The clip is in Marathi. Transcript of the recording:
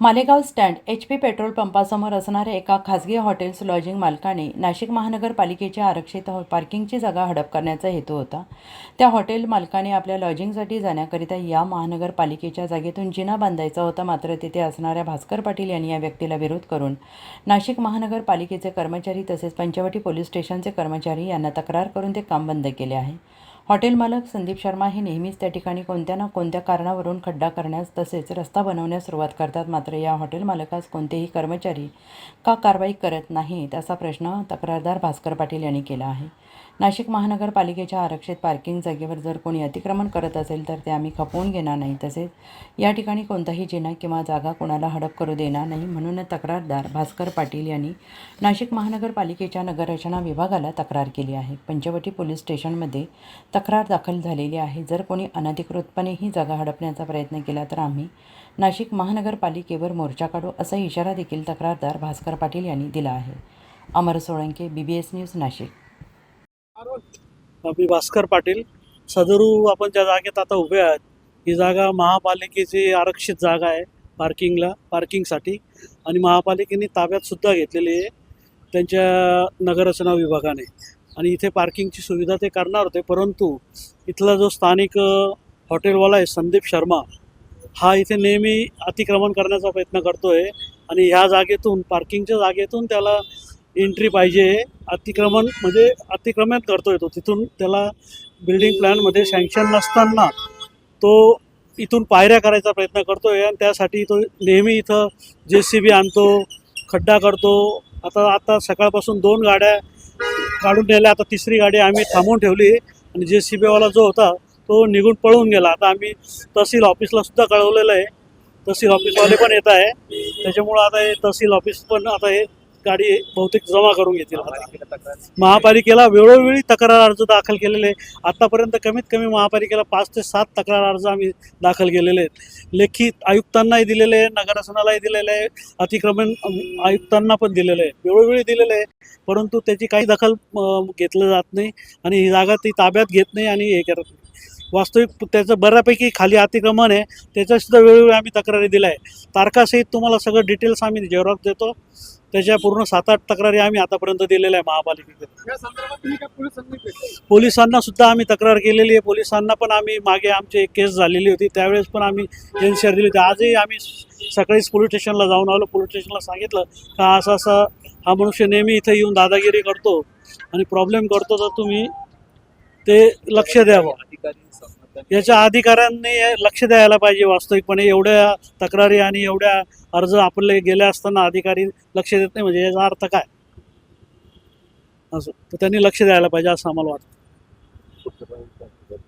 Malegaon stand H P petrol पंपासमोर असणाऱ्या एका खासगी हॉटेल्स लॉजिंग मालकाने नाशिक महानगरपालिकेच्या आरक्षित हो- पार्किंगची जागा हडप करण्याचा हेतू होता. त्या हॉटेल मालकाने आपल्या लॉजिंगसाठी जाण्याकरिता या महानगरपालिकेच्या जागेतून जिना बांधायचा होता मात्र तिथे असणाऱ्या भास्कर पाटील यांनी या व्यक्तीला विरोध करून नाशिक महानगरपालिकेचे कर्मचारी तसेच पंचवटी पोलीस स्टेशनचे कर्मचारी यांना तक्रार करून ते काम बंद केले आहे. हॉटेल मालक संदीप शर्मा हे नेहमीच त्या ठिकाणी कोणत्या ना कोणत्या कारणावरून खड्डा करण्यास तसेच रस्ता बनवण्यास सुरुवात करतात. मात्र या हॉटेल मालकास कोणतेही कर्मचारी का कारवाई करत नाहीत असा प्रश्न तक्रारदार भास्कर पाटील यांनी केला आहे. नाशिक महानगरपालिकेच्या आरक्षित पार्किंग जागेवर जर कोणी अतिक्रमण करत असेल तर ते आम्ही खपवून घेणार नाही. तसेच या ठिकाणी कोणताही जिना किंवा जागा कोणाला हडप करू देणार नाही म्हणून तक्रारदार भास्कर पाटील यांनी नाशिक महानगरपालिकेच्या नगररचना विभागाला तक्रार केली आहे. पंचवटी पोलीस स्टेशनमध्ये तक्रार दाखल झालेली आहे. जर कोणी अनधिकृतपणे ही जागा हडपण्याचा प्रयत्न केला तर आम्ही नाशिक महानगरपालिकेवर मोर्चा काढू असा इशारा देखील तक्रारदार भास्कर पाटील यांनी दिला आहे. Amar Solanke B B S news Nashik. मी भास्कर पाटील सदरू आपण ज्या जागेत आता उभे आहात ही जागा महापालिकेची आरक्षित जागा आहे पार्किंगला पार्किंगसाठी. आणि महापालिकेने ताब्यात सुद्धा घेतलेली आहे त्यांच्या नगररचना विभागाने. आणि इथे पार्किंगची सुविधा ते करणार होते परंतु इथला जो स्थानिक हॉटेलवाला आहे संदीप शर्मा हा इथे नेहमी अतिक्रमण करण्याचा प्रयत्न करतो आहे आणि ह्या जागेतून पार्किंगच्या जागेतून त्याला एंट्री पाहिजे. अतिक्रमण म्हणजे अतिक्रमण करतोय तो. तिथून त्याला बिल्डिंग प्लॅनमध्ये सँक्शन नसताना तो इथून पायऱ्या करायचा प्रयत्न करतोय आणि त्यासाठी तो नेहमी इथं जे सी बी आणतो खड्डा करतो. आता आता सकाळपासून दोन गाड्या काढून नेल्या. आता तिसरी गाडी आम्ही थांबवून ठेवली आणि जे सी बीवाला जो होता तो निघून पळून गेला. आता आम्ही तहसील ऑफिसला सुद्धा कळवलेलं आहे. तहसील ऑफिसवाले पण येत आहे. त्याच्यामुळं आता हे तहसील ऑफिस पण आता हे गाडी बहुतेक जमा करून घेतील. महापालिकेला वेळोवेळी तक्रार अर्ज दाखल केलेले आहे आतापर्यंत कमीत कमी महापालिकेला पाच ते सात तक्रार अर्ज आम्ही दाखल केलेले आहेत. लेखी आयुक्तांनाही दिलेले आहे नगरसनालाही दिलेले आहे अतिक्रमण आयुक्तांना पण दिलेलं आहे वेळोवेळी दिलेलं आहे परंतु त्याची काही दखल घेतलं जात नाही आणि ही जागा ती ताब्यात घेत नाही आणि हे करत नाही. वास्तविक त्याचं बऱ्यापैकी खाली अतिक्रमण आहे. त्याच्या सुद्धा वेळोवेळी आम्ही तक्रारी दिल्या आहे तारखासहित तुम्हाला सगळं डिटेल्स आम्ही जेवढाच देतो. त्याच्या पूर्ण सात आठ तक्रारी आम्ही आतापर्यंत दिलेल्या आहे महापालिकेकडे? पोलिसांना सुद्धा आम्ही तक्रार केलेली आहे. पोलिसांना पण आम्ही मागे आमची एक केस झालेली होती. त्यावेळेस पण आम्ही एनसीआर दिली होती. आजही आम्ही सकाळीच पोलीस स्टेशनला जाऊन आलो. पोलीस स्टेशनला सांगितलं का असं असं हा मनुष्य नेहमी इथे येऊन दादागिरी करतो आणि प्रॉब्लेम करतो. तर तुम्ही ते लक्ष द्यावं. अधिकारी याच्या अधिकाऱ्यांनी लक्ष द्यायला पाहिजे वास्तविकपणे. एवढ्या तक्रारी आणि एवढ्या अर्ज आपले गेले असताना अधिकारी लक्ष देत नाही. म्हणजे याचा अर्थ काय? असं. तर त्यांनी लक्ष द्यायला पाहिजे असं आम्हाला वाटतं.